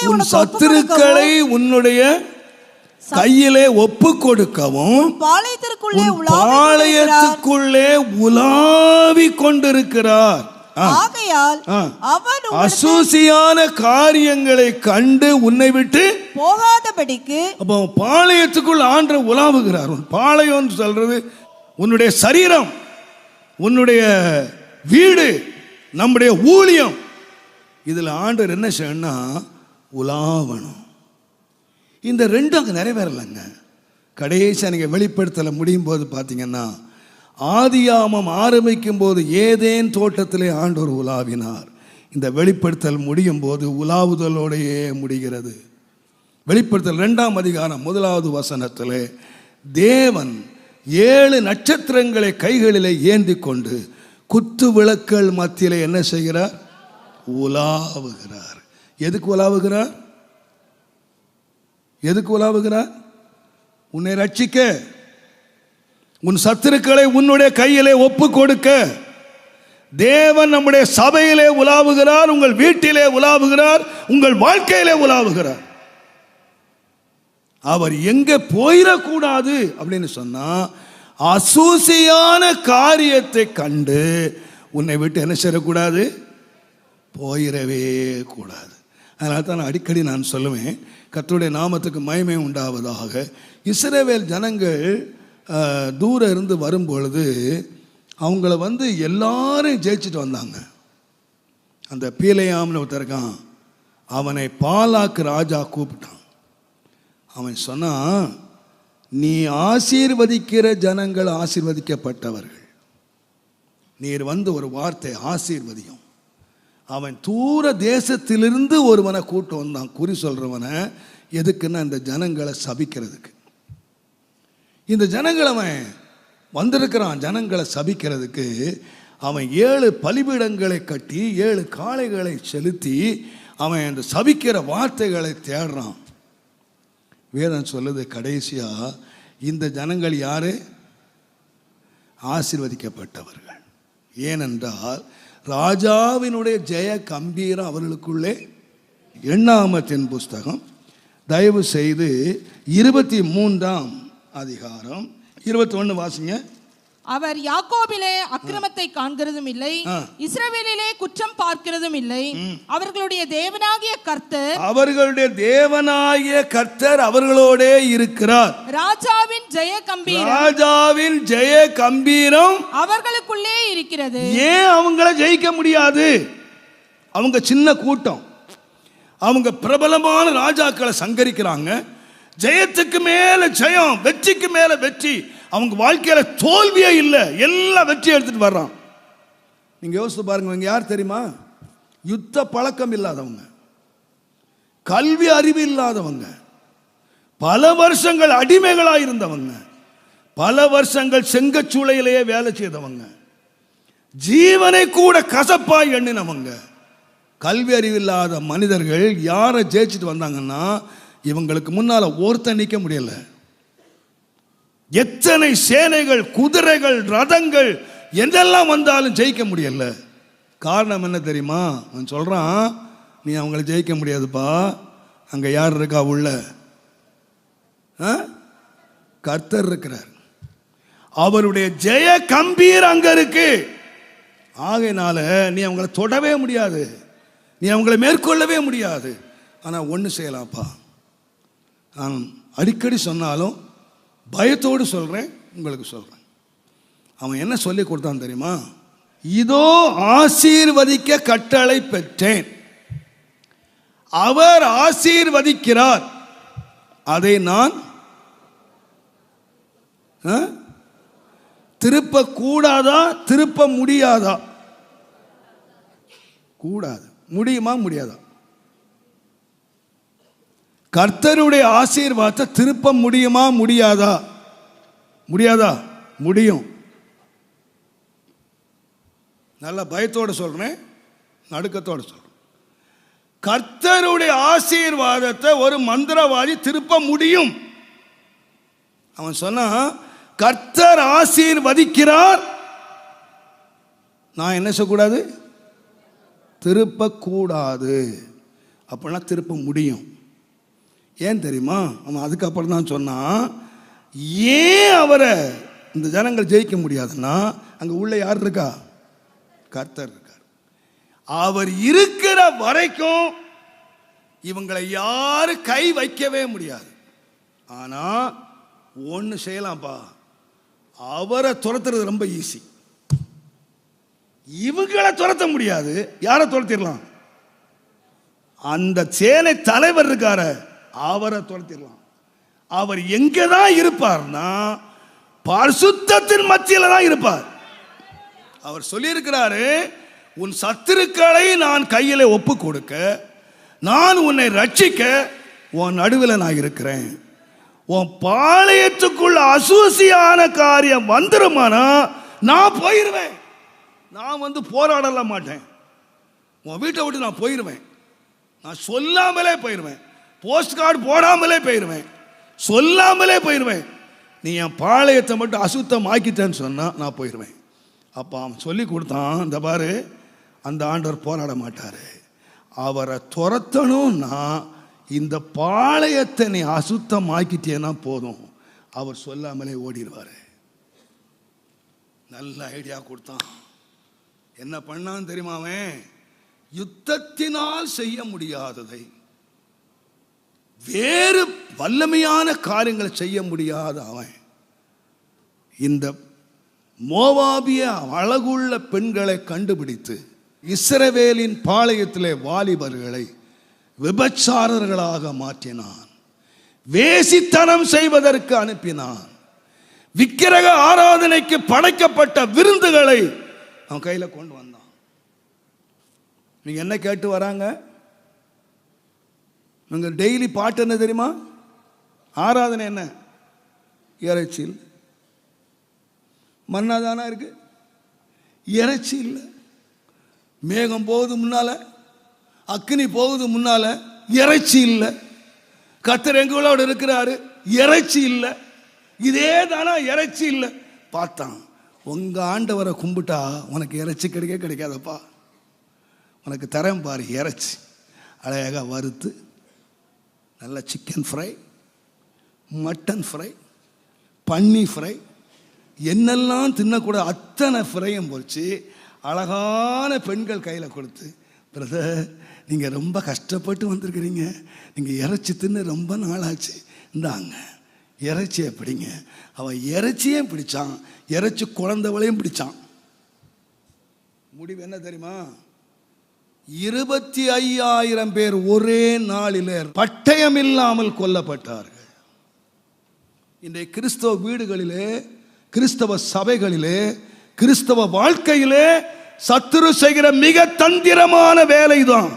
சத்துருக்களை உன் சத்துருக்களை உன்னுடைய கையிலே ஒப்பு கொடுக்கவும் பாளையத்திற்குள்ளே. பாளையத்துக்குள்ளே உலாவி கொண்டிருக்கிறார். ஆகையால். அவன் அசூசியான காரியங்களை கண்டு உன்னை விட்டு போகாதபடிக்கு அப்போ பாளையத்துக்குள் ஆண்டு உலாவுகிறார் உன் பாளையம்னு சொல்றது உன்னுடைய சரீரம் உன்னுடைய வீடு நம்முடைய ஊழியம் இதில் ஆண்டவர் என்ன செய்யணும்னா உலாவணும். இந்த ரெண்டும் அங்கே நிறைவேறலைங்க. கடைசியாக நீங்கள் வெளிப்படுத்தலை முடியும் போது பார்த்தீங்கன்னா ஆதியாமம் ஆரம்பிக்கும் போது ஏதேன் தோட்டத்திலே ஆண்டோர் உலாவினார். இந்த வெளிப்படுத்தல் முடியும் போது உலாவுதலோடையே முடிகிறது. வெளிப்படுத்தல் ரெண்டாம் அதிகாரம் முதலாவது வசனத்தில் தேவன் ஏழு நட்சத்திரங்களை கைகளிலே ஏந்தி கொண்டு குத்து விளக்கல் மத்தியில் என்ன செய்கிறார்? உலாவுகிறார். எதுக்கு உலாவுகிறார் எதுக்கு உலாவுகிறார் உன்னை ரட்சிக்க உன் சத்துருக்களை உன்னுடைய கையிலே ஒப்பு கொடுக்க தேவன் நம்முடைய சபையிலே உலாவுகிறார் உங்கள் வீட்டிலே உலாவுகிறார் உங்கள் வாழ்க்கையிலே உலாவுகிறார். அவர் எங்க போயிடக்கூடாது அப்படின்னு சொன்னா அசூசியான காரியத்தை கண்டு உன்னை விட்டு என்ன செய்யக்கூடாது? போயிடவே கூடாது. அதனால தான் நான் அடிக்கடி நான் சொல்லுவேன் கத்தருடைய நாமத்துக்கு மயமே உண்டாவதாக. இஸ்ரேவேல் ஜனங்கள் தூரம் இருந்து வரும்பொழுது அவங்கள வந்து எல்லாரும் ஜெயிச்சுட்டு வந்தாங்க. அந்த பீலையாம்னு ஒருத்தருக்கான் அவனை பாலாக்கு ராஜா கூப்பிட்டான். அவன் சொன்னான் நீ ஆசீர்வதிக்கிற ஜனங்கள் ஆசீர்வதிக்கப்பட்டவர்கள். நீர் வந்து ஒரு வார்த்தை ஆசீர்வதியும். அவன் தூர தேசத்திலிருந்து ஒருவனை கூட்டு வந்தான். குறி சொல்கிறவனை எதுக்குன்னா இந்த ஜனங்களை சபிக்கிறதுக்கு. இந்த ஜனங்கள் அவன் வந்திருக்கிறான் ஜனங்களை சபிக்கிறதுக்கு. அவன் ஏழு பலிபீடங்களை கட்டி ஏழு காளைகளை செலுத்தி அவன் அந்த சபிக்கிற வார்த்தைகளை தேடுறான். வேதம் சொல்லுது கடைசியா இந்த ஜனங்கள் யாரு? ஆசிர்வதிக்கப்பட்டவர்கள். ஏனென்றால் ராஜாவினுடைய ஜெய கம்பீரம் அவர்களுக்குள்ளே எண்ணாமத்தின் புஸ்தகம். தயவு செய்து இருபத்தி மூன்றாம் அதிகாரம். இருபத்தி ஒன்று வாசிங்க. அவர் யாக்கோபிலே அக்கிரமத்தை காண்கிறதும் இல்லை. இஸ்ரவேலிலே குற்றம் பார்க்கிறதும் இல்லை அவர்களுடைய தேவனாகிய கர்த்தர் அவர்களுடைய தேவனாகிய கர்த்தர் அவர்களோடே இருக்கிறார். ராஜாவின் ஜெய கம்பீரம் ராஜாவின் ஜெய கம்பீரம் அவர்களுக்குள்ளே இருக்கிறது. ஏன் அவங்கள ஜெயிக்க முடியாது? அவங்க சின்ன கூட்டம். அவங்க பிரபலமான ராஜாக்களை சங்கரிக்கிறாங்க. ஜெயத்துக்கு மேல ஜெயம் வெற்றிக்கு மேல வெற்றி. அவங்க வாழ்க்கையில தோல்வியே இல்லை. எல்லா வெற்றியும் எடுத்துட்டு வர்றான். நீங்க யோசித்து பாருங்க இவங்க யார் தெரியுமா? யுத்த பழக்கம் இல்லாதவங்க. கல்வி அறிவு இல்லாதவங்க. பல வருஷங்கள் அடிமைகளாக இருந்தவங்க. பல வருஷங்கள் செங்கச்சூளையிலேயே வேலை செய்தவங்க. ஜீவனை கூட கசப்பாய் எண்ணினவங்க. கல்வி அறிவில்லாத மனிதர்கள் யாரை ஜெயிச்சுட்டு வந்தாங்கன்னா இவங்களுக்கு முன்னால ஒருத்தன் நிற்க முடியலை. எத்தனை சேனைகள் குதிரைகள் ரதங்கள் எதெல்லாம் வந்தாலும் ஜெயிக்க முடியல? காரணம் என்ன தெரியுமா? அவன் சொல்கிறான் நீ அவங்கள ஜெயிக்க முடியாதுப்பா. அங்கே யார் இருக்கா உள்ள? ஆ? கர்த்தர் இருக்கிறார். அவருடைய ஜெய கம்பீர் அங்கே இருக்கு. ஆகையினால நீ அவங்கள தொடவே முடியாது. நீ அவங்கள மேற்கொள்ளவே முடியாது. ஆனால் ஒன்று செய்யலாம்ப்பா. நான் அடிக்கடி சொன்னாலும் பயத்தோடு சொல்கிறேன் உங்களுக்கு சொல்கிறேன் அவன் என்ன சொல்லி கொடுத்தான் தெரியுமா? இதோ ஆசீர்வதிக்க கட்டளை பெற்றேன். அவர் ஆசீர்வதிக்கிறார். அதை நான் ஆ? திருப்ப கூடாதா திருப்ப முடியாதா? கூடாது. முடியுமா? முடியாதா? கர்த்தருடைய ஆசீர்வாதத்தை திருப்ப முடியுமா முடியாதா? முடியாதா? முடியும். நல்ல பயத்தோட சொல்றேன் நடுக்கத்தோட சொல்றேன். கர்த்தருடைய ஆசீர்வாதத்தை ஒரு மந்திரவாதி திருப்ப முடியும். அவன் சொன்னான் கர்த்தர் ஆசீர்வதிக்கிறார். நான் என்ன செய்யக்கூடாது திருப்பக்கூடாது. அப்படின்னா திருப்ப முடியும். ஏன் தெரியுமா? அவன் அதுக்கப்புறம் தான் சொன்னான் ஏன் அவரை இந்த ஜனங்கள் ஜெயிக்க முடியாதுன்னா அங்கே உள்ள யார் இருக்கா? கர்த்தர் இருக்கார். அவர் இருக்கிற வரைக்கும் இவங்களை யாரும் கை வைக்கவே முடியாது. ஆனால் ஒன்று செய்யலாம்ப்பா. அவரை துரத்துறது ரொம்ப ஈஸி இவங்களை துரத்த முடியாது. யாரை துரத்திடலாம்? அந்த சேனை தலைவர் இருக்கார. அவரை துரத்திடலாம். அவர் எங்கே தான் இருப்பார்னா பரிசுத்தத்தின் மத்தியில தான் இருப்பார். அவர் சொல்லியிருக்கிறாரு உன் சத்துருக்களை நான் கையில ஒப்பு கொடுக்க நான் உன்னை ரட்சிக்க உன் நடுவில் நான் இருக்கிறேன். உன் பாளையத்துக்குள்ள அசூசியான காரியம் வந்துருமானா நான் போயிருவேன். நான் வந்து போராடல மாட்டேன். உன் வீட்டை விட்டு நான் போயிருவேன். நான் சொல்லாமலே போயிருவேன். போஸ்ட் கார்டு போடாமலே போயிடுவேன் சொல்லாமலே போயிடுவேன் நீ என் பாளையத்தை மட்டும் அசுத்தம் ஆக்கிட்டேன்னு சொன்னால் நான் போயிடுவேன் அப்போ அவன் சொல்லி கொடுத்தான் இந்த பாரு அந்த ஆண்டவர் போராட மாட்டார். அவரை துரத்தணும்னா இந்த பாளையத்தை நீ அசுத்தம் ஆக்கிட்டேன்னா போதும். அவர் சொல்லாமலே ஓடிடுவார். நல்ல ஐடியா கொடுத்தான். என்ன பண்ணான்னு தெரியுமா அவன்? யுத்தத்தினால் செய்ய முடியாததை. வேறு வல்லமையான காரியங்களை செய்ய முடியாத அவன் இந்த மோவாபிய அழகுள்ள பெண்களை கண்டுபிடித்து இஸ்ரவேலின் பாளையத்திலே வாலிபர்களை விபச்சாரர்களாக மாற்றினான். வேசித்தனம் செய்வதற்கு அனுப்பினான். விக்கிரக ஆராதனைக்கு படைக்கப்பட்ட விருந்துகளை அவன் கையில் கொண்டு வந்தான். நீங்க என்ன கேட்டு வராங்க? நீங்க டெய்லி பாட்டு என்ன தெரியுமா? ஆராதனை என்ன? இறைச்சியில் மண்ணாதானா இருக்கு? இறைச்சி இல்லை. மேகம் போகுது முன்னால அக்னி போகுது முன்னால இறைச்சி இல்லை. கத்தர் எங்களோட இருக்கிறாரு? இறைச்சி இல்லை. இதே தானா இறைச்சி இல்லை. பார்த்தான். உங்க ஆண்டவரை கும்பிட்டா உனக்கு இறைச்சி கிடைக்க கிடைக்காதப்பா. உனக்கு தரேன் பாரு இறைச்சி. அழகாக வறுத்து நல்ல சிக்கன் ஃப்ரை மட்டன் ஃப்ரை பன்னி ஃப்ரை என்னெல்லாம் தின்னக்கூட அத்தனை ஃப்ரையும் போச்சு. அழகான பெண்கள் கையில் கொடுத்து பிரதர் நீங்கள் ரொம்ப கஷ்டப்பட்டு வந்திருக்கிறீங்க. நீங்கள் இறைச்சி தின்னு ரொம்ப நாளாச்சு. இந்தாங்க இறைச்சியை பிடிங்க. அவன் இறைச்சியும் பிடிச்சான். இறைச்சி குழந்தவளையும் பிடிச்சான். முடிவு என்ன தெரியுமா? இருபத்தி ஐயாயிரம் பேர் ஒரே நாளில் பட்டயம் இல்லாமல் கொல்லப்பட்டார்கள். இன்றைய கிறிஸ்தவ வீடுகளிலே கிறிஸ்தவ சபைகளிலே கிறிஸ்தவ வாழ்க்கையிலே சத்துரு செய்கிற மிக தந்திரமான வேலைதான்.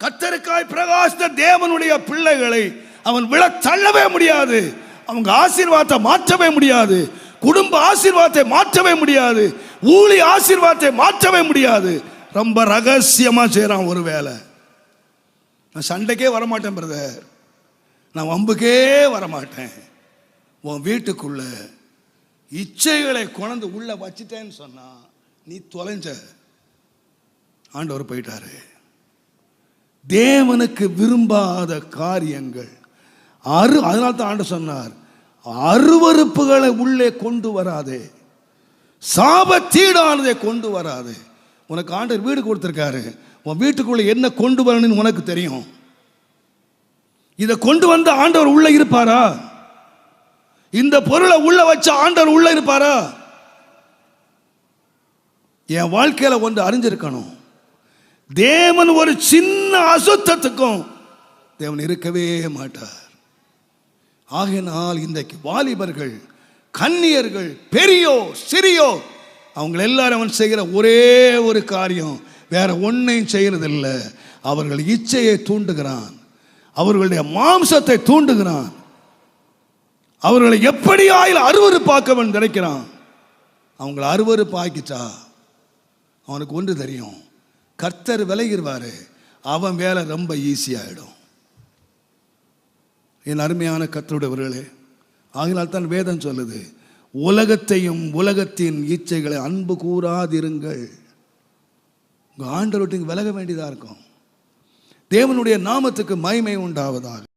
கத்தருக்காய் பிரகாசித்த தேவனுடைய பிள்ளைகளை அவன் விழ தள்ளவே முடியாது. அவங்க ஆசீர்வாதத்தை மாற்றவே முடியாது. குடும்ப ஆசீர்வாதத்தை மாற்றவே முடியாது. ஊழி ஆசீர்வாதத்தை மாற்றவே முடியாது. ரொம்ப ரகசியமா செய்கிறான் ஒரு வேலை. நான் சண்டைக்கே வரமாட்டேன் பிரதர் நான் வம்புக்கே வரமாட்டேன். உன் வீட்டுக்குள்ள இச்சைகளை கொண்டு உள்ள வச்சிட்டேன்னு சொன்னா நீ தொலைஞ்ச. ஆண்டவர் போயிட்டாரு. தேவனுக்கு விரும்பாத காரியங்கள். அரு அதனால தான் ஆண்டு சொன்னார் அருவருப்புகளை உள்ளே கொண்டு வராதே. சாபத்தீடானதை கொண்டு வராது. உனக்கு ஆண்டவர் வீடு கொடுத்துருக்காரு. உன் வீட்டுக்குள்ளே என்ன கொண்டு வரணும்னு உனக்கு தெரியும். இதை கொண்டு வந்த ஆண்டவர் உள்ள இருப்பாரா? இந்த பொருளை உள்ள வச்ச ஆண்டவர் உள்ள இருப்பாரா? என் வாழ்க்கையில் ஒன்று அறிஞ்சிருக்கணும். தேவன் ஒரு சின்ன அசுத்தத்துக்கும் தேவன் இருக்கவே மாட்டார். ஆகையினால் இன்றைக்கு வாலிபர்கள் கன்னியர்கள் பெரியோ சிறியோ அவங்க எல்லாரும் அவன் செய்கிற ஒரே ஒரு காரியம் வேற ஒன்றையும் செய்கிறதில்லை. அவர்கள் இச்சையை தூண்டுகிறான். அவர்களுடைய மாம்சத்தை தூண்டுகிறான். அவர்களை எப்படி ஆயில் அருவருப்பாக்கவன் நினைக்கிறான் அவங்கள அருவருப்பாக்கிட்டா அவனுக்கு ஒன்று தெரியும். கர்த்தர் விலகிடுவார் அவன் வேலை ரொம்ப ஈஸியாகிடும் என் அருமையான கத்தருடையவர்களே ஆகினால் தான் வேதம் சொல்லுது உலகத்தையும் உலகத்தின் இச்சைகளை அன்பு கூறாதிருங்கள். உங்கள் ஆண்டவர் விட்டு விலக வேண்டியதா இருக்கும். தேவனுடைய நாமத்துக்கு மகிமை உண்டாவதாக.